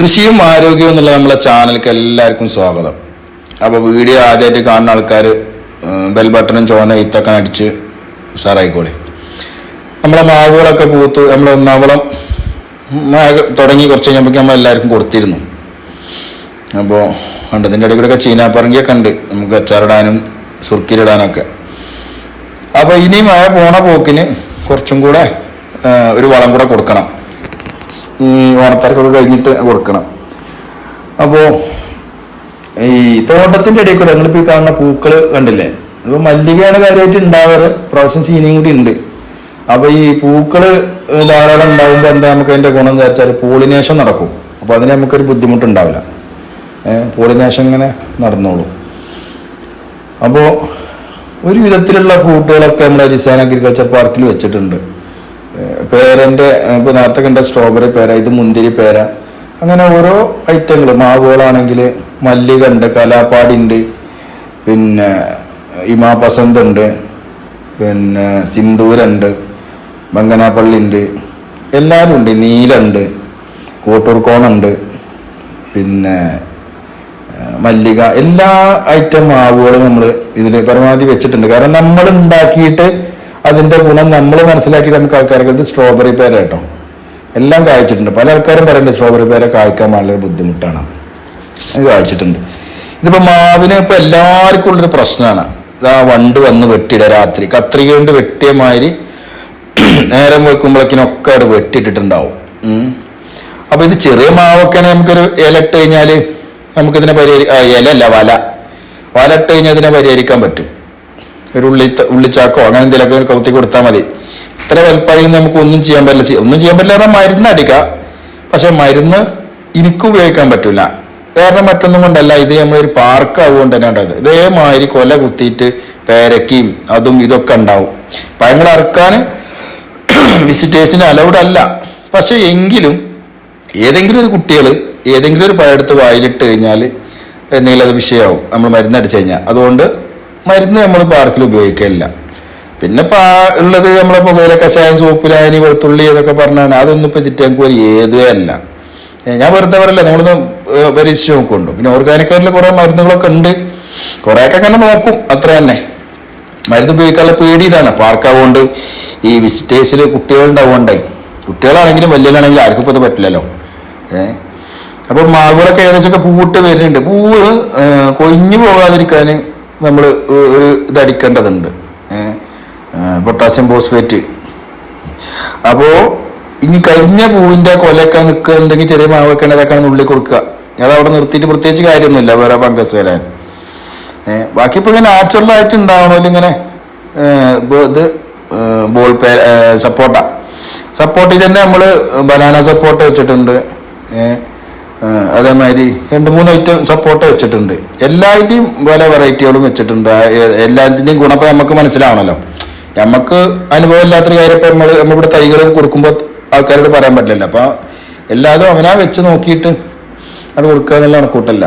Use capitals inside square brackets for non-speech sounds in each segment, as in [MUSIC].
കൃഷിയും ആരോഗ്യവും എന്നുള്ള നമ്മളെ ചാനലിലേക്ക് എല്ലാവർക്കും സ്വാഗതം. അപ്പോൾ വീഡിയോ ആദ്യമായിട്ട് കാണുന്ന ആൾക്കാർ ബെൽ ബട്ടണും ചുവന്ന ഇത്തൊക്കെ അടിച്ച് ഉഷാറായിക്കോളി. നമ്മളെ മാവുകളൊക്കെ പൂത്ത് നമ്മൾ ഒന്നാവളം തുടങ്ങി കുറച്ച് കഴിഞ്ഞപ്പോൾ നമ്മൾ എല്ലാവർക്കും കൊടുത്തിരുന്നു. അപ്പോൾ കണ്ടതിന്റെ ഇടയിൽ കൂടെ ചീനാപ്പറങ്കിയൊക്കെ ഉണ്ട്. നമുക്ക് അച്ചാറിടാനും സുർക്കിലിടാനൊക്കെ അപ്പോൾ ഇനി മഴ പോണ പോക്കിന് കുറച്ചും കൂടെ ഒരു വളം കൂടെ കൊടുക്കണം. ഈ ഓണത്തിരക്കൊക്കെ കഴിഞ്ഞിട്ട് കൊടുക്കണം. അപ്പോൾ ഈ തോട്ടത്തിന്റെ ഇടയിൽ കൂടെ നിങ്ങളിപ്പോൾ ഈ കാണുന്ന പൂക്കൾ കണ്ടില്ലേ? ഇപ്പോൾ മല്ലികയാണ് കാര്യമായിട്ട് ഉണ്ടാവാറ്. പ്രാവശ്യം സീനിയും കൂടി ഉണ്ട്. അപ്പോൾ ഈ പൂക്കൾ ധാരാളം ഉണ്ടാകുമ്പോൾ എന്താ നമുക്ക് അതിന്റെ ഗുണം എന്ന് പോളിനേഷൻ നടക്കും. അപ്പോൾ അതിന് നമുക്കൊരു ബുദ്ധിമുട്ടുണ്ടാവില്ല. പോളിനേഷൻ ഇങ്ങനെ നടന്നോളൂ. അപ്പോൾ ഒരു വിധത്തിലുള്ള ഫ്രൂട്ടുകളൊക്കെ നമ്മുടെ അജിസാൻ അഗ്രികൾച്ചർ പാർക്കിൽ വെച്ചിട്ടുണ്ട്. പേരന്റെ ഇപ്പോൾ നേരത്തെ കണ്ട സ്ട്രോബെറി പേര ഇത് മുന്തിരി പേര അങ്ങനെ ഓരോ ഐറ്റങ്ങൾ മാവുകളാണെങ്കിൽ മല്ലിക ഉണ്ട് കലാപ്പാടി ഉണ്ട് പിന്നെ ഇമാ പസന്ത് ഉണ്ട് പിന്നെ സിന്ദൂരുണ്ട് ഉണ്ട് എല്ലാവരും ഉണ്ട് നീലുണ്ട് കോട്ടൂർക്കോണുണ്ട് പിന്നെ മല്ലിക എല്ലാ ഐറ്റം മാവുകളും നമ്മൾ ഇതിൽ പരമാവധി വെച്ചിട്ടുണ്ട്. കാരണം നമ്മൾ ഉണ്ടാക്കിയിട്ട് അതിന്റെ ഗുണം നമ്മൾ മനസ്സിലാക്കിയിട്ട് നമുക്ക് ആൾക്കാർക്ക് ഇത് സ്ട്രോബെറി പേര കേട്ടോ എല്ലാം കായ്ച്ചിട്ടുണ്ട്. പല ആൾക്കാരും പറയുന്നുണ്ട് സ്ട്രോബെറി പേരെ കായ്ക്കാൻ വളരെ ബുദ്ധിമുട്ടാണ്. അത് കായ്ച്ചിട്ടുണ്ട്. ഇതിപ്പോ മാവിന് ഇപ്പൊ എല്ലാവർക്കും ഉള്ളൊരു പ്രശ്നമാണ്. ഇതാ വണ്ട് വന്ന് വെട്ടിയിട രാത്രി. കത്രിക കൊണ്ട് വെട്ടിയ മാതിരി നേരം വെക്കുമ്പോഴേക്കിനൊക്കെ അവിടെ വെട്ടിയിട്ടിട്ടുണ്ടാവും. അപ്പോൾ അപ്പൊ ഇത് ചെറിയ മാവൊക്കെ നമുക്കൊരു ഇല ഇട്ട് കഴിഞ്ഞാൽ നമുക്കിതിനെ പരിഹരി ആ, ഇല അല്ല വല. വല ഇട്ട് കഴിഞ്ഞാൽ ഇതിനെ പരിഹരിക്കാൻ പറ്റും. ഒരു ഉള്ളി ഉള്ളിച്ചാക്കോ അങ്ങനെ എന്തെങ്കിലുമൊക്കെ കൗത്തി കൊടുത്താൽ മതി. ഇത്ര വലുപ്പമായി നമുക്ക് ഒന്നും ചെയ്യാൻ പറ്റില്ല. ഒന്നും ചെയ്യാൻ പറ്റില്ല മരുന്ന് അടിക്കുക പക്ഷെ മരുന്ന് എനിക്ക് ഉപയോഗിക്കാൻ പറ്റില്ല കാരണം മറ്റൊന്നും കൊണ്ടല്ല ഇത് നമ്മളൊരു പാർക്ക് ആവുകൊണ്ട് തന്നെ ഉണ്ടായത്. ഇതേമാതിരി കൊല കുത്തിയിട്ട് പേരക്കയും അതും ഇതൊക്കെ ഉണ്ടാവും. പഴങ്ങൾ അറുക്കാൻ വിസിറ്റേഴ്സിന് അലൗഡ് അല്ല. പക്ഷെ എങ്കിലും ഏതെങ്കിലും ഒരു കുട്ടികൾ ഏതെങ്കിലും ഒരു പഴമെടുത്ത് വായിലിട്ട് കഴിഞ്ഞാൽ എന്തെങ്കിലും അത് വിഷയമാവും. നമ്മൾ മരുന്ന് അടിച്ചു കഴിഞ്ഞാൽ. അതുകൊണ്ട് മരുന്ന് നമ്മൾ പാർക്കിൽ ഉപയോഗിക്കില്ല പിന്നെ പാ ഉള്ളത് നമ്മളെ പുകയില കഷായം സോപ്പിലായനി വെളുത്തുള്ളി എന്നൊക്കെ പറഞ്ഞാണ്. അതൊന്നും ഇപ്പം തിറ്റാങ്ക് ഒരു ഏതേ അല്ല. ഞാൻ വെറുതെ പറയല്ല നമ്മളൊന്ന് ഏ, പരീക്ഷിച്ച് നോക്കുന്നുണ്ട്. പിന്നെ ഓർഗാനിക്കായിട്ടുള്ള കുറേ മരുന്നുകളൊക്കെ ഉണ്ട്. കുറേയൊക്കെ അങ്ങനെ നോക്കും അത്ര തന്നെ. മരുന്ന് ഉപയോഗിക്കാനുള്ള പേടി ഇതാണ്. പാർക്കാവുകൊണ്ട് ഈ വിസിറ്റേഴ്സിൽ കുട്ടികളുണ്ടാവുകൊണ്ടേ കുട്ടികളാണെങ്കിലും വലിയവരാണെങ്കിലും ആർക്കും ഇപ്പോൾ ഇത് പറ്റില്ലല്ലോ. ഏഹ് അപ്പോൾ മാവുകളൊക്കെ ഏകദേശമൊക്കെ പൂവിട്ട് വരുന്നുണ്ട്. പൂവ് കൊഴിഞ്ഞു പോകാതിരിക്കാൻ നമ്മൾ ഒരു ഇതടിക്കേണ്ടതുണ്ട് പൊട്ടാസ്യം ഫോസ്ഫേറ്റ്. അപ്പോ ഇനി കരിഞ്ഞ പൂവിന്റെ കൊലയൊക്കെ നിൽക്കുന്നുണ്ടെങ്കിൽ ചെറിയ മാവൊക്കെ അതൊക്കെ ഉള്ളിൽ കൊടുക്കുക. അത് അവിടെ നിർത്തിയിട്ട് പ്രത്യേകിച്ച് കാര്യമൊന്നുമില്ല വേറെ ഫംഗസ് വരാൻ. ബാക്കി ഇപ്പൊ ഇങ്ങനെ നാച്ചുറൽ ആയിട്ട് ഉണ്ടാവണമല്ലോ ഇങ്ങനെ ഇത് ബോൾ പേ സപ്പോട്ട. സപ്പോർട്ടിൽ തന്നെ നമ്മൾ ബനാന സപ്പോർട്ട് വെച്ചിട്ടുണ്ട്. അതേമാതിരി രണ്ട് മൂന്ന് ഐറ്റം സപ്പോർട്ട് വെച്ചിട്ടുണ്ട്. എല്ലാതിന്റെയും പല വെറൈറ്റികളും വെച്ചിട്ടുണ്ട്. എല്ലാത്തിന്റെയും ഗുണം ഇപ്പം നമുക്ക് മനസ്സിലാവണല്ലോ. നമുക്ക് അനുഭവം ഇല്ലാത്തൊരു കാര്യം ഇപ്പം നമ്മൾ നമ്മളിവിടെ തൈകൾ കൊടുക്കുമ്പോൾ ആൾക്കാരോട് പറയാൻ പറ്റില്ല അപ്പോൾ എല്ലാതും അവനാ വെച്ച് നോക്കിയിട്ട് അത് കൊടുക്കുക എന്നുള്ള കണക്കൂട്ടല്ല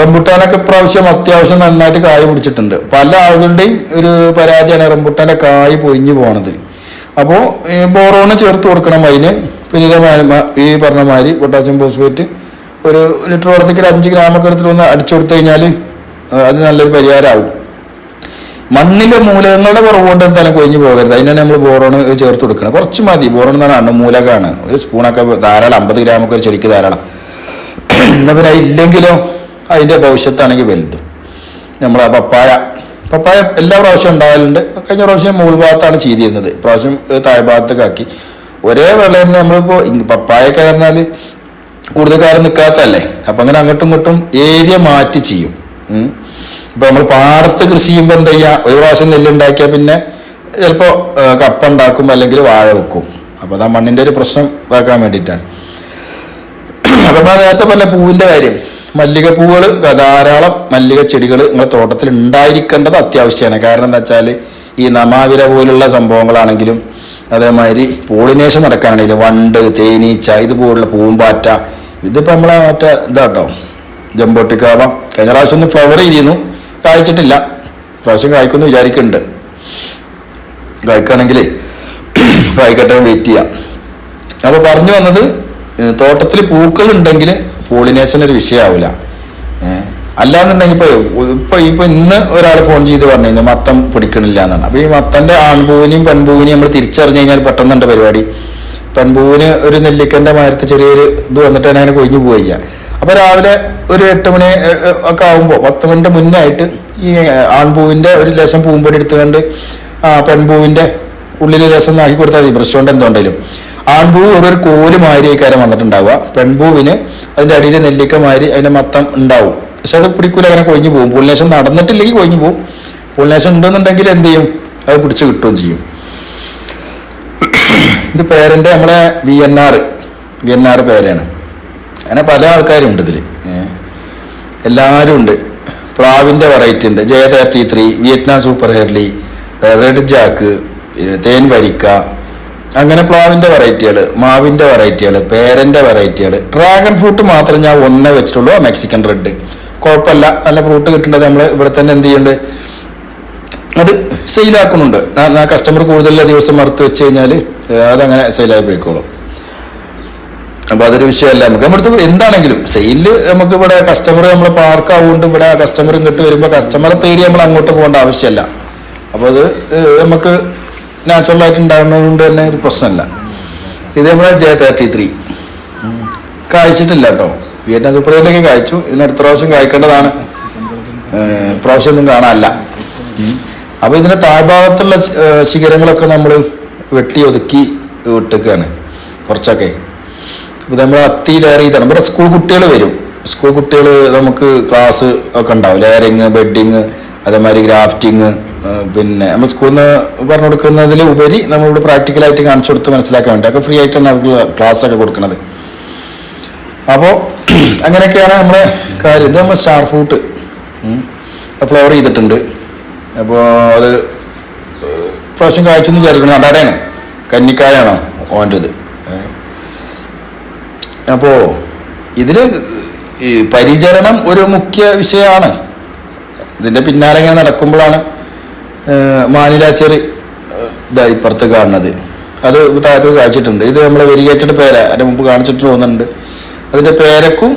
റംബുട്ടാനൊക്കെ പ്രാവശ്യം അത്യാവശ്യം നന്നായിട്ട് കായ പിടിച്ചിട്ടുണ്ട്. പല ആളുകളുടെയും ഒരു പരാതിയാണ് റംബുട്ടാന്റെ കായ് പൊയിഞ്ഞു പോണത്. അപ്പോൾ ബോറോണ് ചേർത്ത് കൊടുക്കണം അതിന്. പിന്നെ ഈ പറഞ്ഞ മാതിരി പൊട്ടാസ്യം ഫോസ്ഫേറ്റ് ഒരു ലിറ്റർ വെള്ളത്തേക്ക് അഞ്ച് ഗ്രാമൊക്കെ എടുത്തിട്ട് ഒന്ന് അടിച്ചു കൊടുത്തു കഴിഞ്ഞാൽ അത് നല്ലൊരു പരിഹാരമാവും മണ്ണിന്റെ മൂലകങ്ങളുടെ കുറവ് കൊണ്ട് എന്തായാലും കൊഴിഞ്ഞു പോകരുത്. തന്നെ നമ്മൾ ബോറോൺ ചേർത്ത് കൊടുക്കണം. കുറച്ച് മതി. ബോറോൺ എന്ന് പറഞ്ഞാൽ മൂലകമാണ് ഒരു സ്പൂണൊക്കെ ധാരാളം അമ്പത് ഗ്രാമൊക്കെ ഒരു ചെടിക്ക് ധാരാളം. എന്നാ പിന്നെ ഇല്ലെങ്കിലോ അതിന്റെ ഭവിഷ്യത്താണെങ്കിൽ വലുത്. നമ്മൾ ആ പപ്പായ പപ്പായ എല്ലാ പ്രാവശ്യം ഉണ്ടാകലുണ്ട് കഴിഞ്ഞ പ്രാവശ്യം മുകൾ ഭാഗത്താണ് ചെയ്തിരുന്നത് പ്രാവശ്യം താഴെ ഭാഗത്തൊക്കെ ഒരേ വെള്ളം തന്നെ നമ്മളിപ്പോ പപ്പായൊക്കെ പറഞ്ഞാൽ കൂടുതൽ കാലം നിൽക്കാത്തല്ലേ അപ്പൊ അങ്ങനെ അങ്ങോട്ടും ഇങ്ങോട്ടും ഏരിയ മാറ്റി ചെയ്യും. ഇപ്പൊ നമ്മൾ പാടത്ത് കൃഷി ചെയ്യുമ്പോൾ എന്താ ചെയ്യാ? ഒരു പ്രാവശ്യം നെല്ലുണ്ടാക്കിയാൽ പിന്നെ ചിലപ്പോ കപ്പ ഉണ്ടാക്കും അല്ലെങ്കിൽ വാഴ വെക്കും. അപ്പൊ അത് മണ്ണിന്റെ ഒരു പ്രശ്നം ഇതാക്കാൻ വേണ്ടിയിട്ടാണ്. അപ്പൊ നേരത്തെ പറഞ്ഞ പൂവിന്റെ കാര്യം. മല്ലിക പൂവുകൾ ധാരാളം മല്ലിക ചെടികൾ നിങ്ങളുടെ തോട്ടത്തിൽ ഉണ്ടായിരിക്കേണ്ടത് അത്യാവശ്യമാണ്. കാരണം എന്താ വെച്ചാൽ ഈ നമാവിര പോലുള്ള സംഭവങ്ങളാണെങ്കിലും അതേമാതിരി പോളിനേഷൻ നടക്കാനാണെങ്കിലും വണ്ട് തേനീച്ച ഇതുപോലുള്ള പൂമ്പാറ്റ ഇതിപ്പോൾ നമ്മളെ മറ്റേ ഇതാട്ടോ ജമ്പോട്ടിക്കാവ കഴിഞ്ഞ പ്രാവശ്യം ഒന്ന് ഫ്ലവർ ചെയ്തിരുന്നു. കായ്ച്ചിട്ടില്ല. പ്രാവശ്യം കായ്ക്കുമെന്ന് വിചാരിക്കുന്നുണ്ട്. കായ്ക്കുകയാണെങ്കിൽ [CLEARS THROAT] കായ്ക്കട്ടെ വെയിറ്റ് ചെയ്യാം. അപ്പോൾ പറഞ്ഞു വന്നത് തോട്ടത്തിൽ പൂക്കളുണ്ടെങ്കിൽ പോളിനേഷൻ ഒരു വിഷയമാവില്ല അല്ലാന്നുണ്ടെങ്കിൽ ഇപ്പൊ ഇപ്പൊ ഇപ്പൊ ഇന്ന് ഒരാൾ ഫോൺ ചെയ്ത് പറഞ്ഞു മത്തം പിടിക്കണില്ല എന്നാണ്. അപ്പൊ ഈ മത്തന്റെ ആൺപൂവിനെയും പെൺപൂവിനെയും നമ്മൾ തിരിച്ചറിഞ്ഞു കഴിഞ്ഞാൽ പെട്ടെന്നുണ്ട് പരിപാടി? പെൺപൂവിന് ഒരു നെല്ലിക്കന്റെ മാരത്തെ ചെറിയൊരു ഇത് വന്നിട്ട് തന്നെ അങ്ങനെ കൊഴിഞ്ഞു പോവുക അപ്പൊ രാവിലെ ഒരു എട്ട് മണി ഒക്കെ ആകുമ്പോൾ പത്ത് മണിന്റെ മുന്നേ ആയിട്ട് ഈ ആൺപൂവിന്റെ ഒരു ലേശം പൂമ്പൊടി എടുത്തുകൊണ്ട് പെൺപൂവിന്റെ ഉള്ളിലെ രസം ആക്കി കൊടുത്താൽ മതി. ബ്രഷോണ്ട് എന്തുണ്ടെങ്കിലും ആൺപൂവ് ഒരു കോൽ മാരിയേക്കാരം വന്നിട്ടുണ്ടാവുക. പെൺപൂവിന് അതിന്റെ അടിയിൽ നെല്ലിക്ക മാരി അതിന്റെ മത്തം ഉണ്ടാവും. പക്ഷെ അത് പിടിക്കൂല അങ്ങനെ കൊഴിഞ്ഞു പോകും. പോളിനേഷൻ നടന്നിട്ടില്ലെങ്കിൽ കൊഴിഞ്ഞു പോകും. പോളിനേഷൻ ഉണ്ടെന്നുണ്ടെങ്കിൽ എന്ത് ചെയ്യും? അത് പിടിച്ച് കിട്ടുകയും ചെയ്യും. ഇത് പേരന്റെ നമ്മളെ V N R V N R പേരാണ്. അങ്ങനെ പല ആൾക്കാരും ഉണ്ട് ഇതിൽ എല്ലാവരും ഉണ്ട്. പ്രാവിന്റെ വെറൈറ്റി ഉണ്ട്. Jaya thirty three Vietnam super early red jack തേൻ വരിക്ക. അങ്ങനെ പ്ലാവിന്റെ വെറൈറ്റികൾ മാവിന്റെ വെറൈറ്റികൾ പേരന്റെ വെറൈറ്റികൾ ഡ്രാഗൺ ഫ്രൂട്ട് മാത്രം ഞാൻ ഒന്നേ വെച്ചിട്ടുള്ളൂ മെക്സിക്കൻ റെഡ് കുഴപ്പമില്ല. നല്ല ഫ്രൂട്ട് കിട്ടേണ്ടത് നമ്മൾ ഇവിടെ തന്നെ എന്ത് ചെയ്യുന്നുണ്ട് അത് സെയിലാക്കുന്നുണ്ട് കസ്റ്റമർ കൂടുതൽ ദിവസം മറുത്ത് വെച്ച് കഴിഞ്ഞാൽ അതങ്ങനെ സെയിലായി പോയിക്കോളും. അപ്പൊ അതൊരു വിഷയമല്ല. നമുക്ക് നമ്മുടെ എന്താണെങ്കിലും സെയിലിൽ നമുക്ക് ഇവിടെ കസ്റ്റമർ നമ്മൾ പാർക്ക് ആവുകൊണ്ട് ഇവിടെ കസ്റ്റമർ ഇങ്ങോട്ട് വരുമ്പോൾ കസ്റ്റമറെ തേടി നമ്മൾ അങ്ങോട്ട് പോകേണ്ട ആവശ്യമല്ല. അപ്പോൾ അത് നമുക്ക് നാച്ചുറലായിട്ട് ആയിട്ട് ഉണ്ടാകുന്നത് തന്നെ ഒരു പ്രശ്നമല്ല. ഇത് നമ്മുടെ ജെ തേർട്ടി ത്രീ കായ്ച്ചിട്ടില്ല കേട്ടോ. വിയറ്റ്നാം സൂപ്പറിലേക്ക് കഴിച്ചു ഇതിന് അടുത്ത പ്രാവശ്യം കഴിക്കേണ്ടതാണ് ഏഹ്, പ്രാവശ്യം ഒന്നും കാണാനല്ല അപ്പൊ ഇതിന്റെ താഴ്ഭാഗത്തുള്ള ശിഖരങ്ങളൊക്കെ നമ്മൾ വെട്ടി ഒതുക്കി വിട്ടേക്കാണ് കുറച്ചൊക്കെ. അപ്പോൾ നമ്മൾ അത്തി ലെയർ ചെയ്താണ്. ഇവിടെ സ്കൂൾ കുട്ടികൾ വരും. സ്കൂൾ കുട്ടികൾ നമുക്ക് ക്ലാസ് ഒക്കെ ഉണ്ടാവും. ലെയറിങ് ബെഡിങ് അതേമാതിരി ഗ്രാഫ്റ്റിങ് പിന്നെ നമ്മൾ സ്കൂളിൽ നിന്ന് പറഞ്ഞു കൊടുക്കുന്നതിൽ ഉപരി നമ്മളിവിടെ പ്രാക്ടിക്കലായിട്ട് കാണിച്ചു കൊടുത്ത് മനസ്സിലാക്കാൻ വേണ്ടി. ഒക്കെ ഫ്രീ ആയിട്ടാണ് അവർക്ക് ക്ലാസ് ഒക്കെ കൊടുക്കുന്നത് അപ്പോൾ അങ്ങനെയൊക്കെയാണ് നമ്മുടെ കാര്യം. ഇത് നമ്മൾ സ്റ്റാർ ഫ്രൂട്ട് ഫ്ലവർ ചെയ്തിട്ടുണ്ട്. അപ്പോൾ അത് പ്രാവശ്യം കാഴ്ചയെന്ന് വിചാരിക്കണം അടാടയാണ് കന്നിക്കായാണ് ഓന്റെ ഇത് ഇതിൽ ഈ പരിചരണം ഒരു മുഖ്യ വിഷയമാണ്. ഇതിന്റെ പിന്നാലെ ഇങ്ങനെ നടക്കുമ്പോഴാണ് മാനിലാച്ചേറി ഇതാ ഇപ്പുറത്ത് കാണുന്നത്. അത് താഴത്ത് കാണിച്ചിട്ടുണ്ട് ഇത് നമ്മളെ വെരിഗേറ്റഡ് പേര. അതിന് മുമ്പ് കാണിച്ചിട്ട് തോന്നുന്നുണ്ട് അതിന്റെ പേരക്കും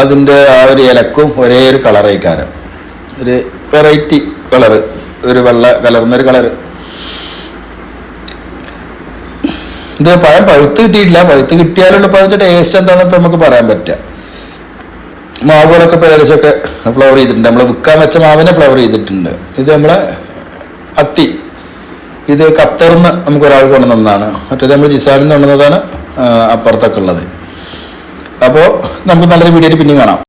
അതിന്റെ ആ ഒരു ഇലക്കും ഒരേ ഒരു കളറേക്കാരം ഒരു വെറൈറ്റി കളറ് ഒരു വെള്ള കലർന്നൊരു കളറ് ഇത് പഴം പഴുത്ത് കിട്ടിയിട്ടില്ല. പഴുത്ത് കിട്ടിയാലുള്ള ഇപ്പം അതിന്റെ ടേസ്റ്റ് എന്താണെന്ന് ഇപ്പം നമുക്ക് പറയാൻ പറ്റുക. മാവുകളൊക്കെ ഇപ്പോൾ ഏകദേശമൊക്കെ ഫ്ലവർ ചെയ്തിട്ടുണ്ട്. നമ്മൾ വിൽക്കാൻ വെച്ച മാവിനെ ഫ്ലവർ ചെയ്തിട്ടുണ്ട്. ഇത് നമ്മളെ അത്തി. ഇത് കത്തർന്ന് നമുക്ക് ഒരാൾ കൊണ്ടുവന്നതാണ്. മറ്റേത് നമ്മൾ ജിസാലിൽ കൊണ്ടുവന്നതാണ് അപ്പുറത്തൊക്കെ ഉള്ളത്. അപ്പോൾ നമുക്ക് നല്ലൊരു വീഡിയോയിൽ പിന്നെയും കാണാം.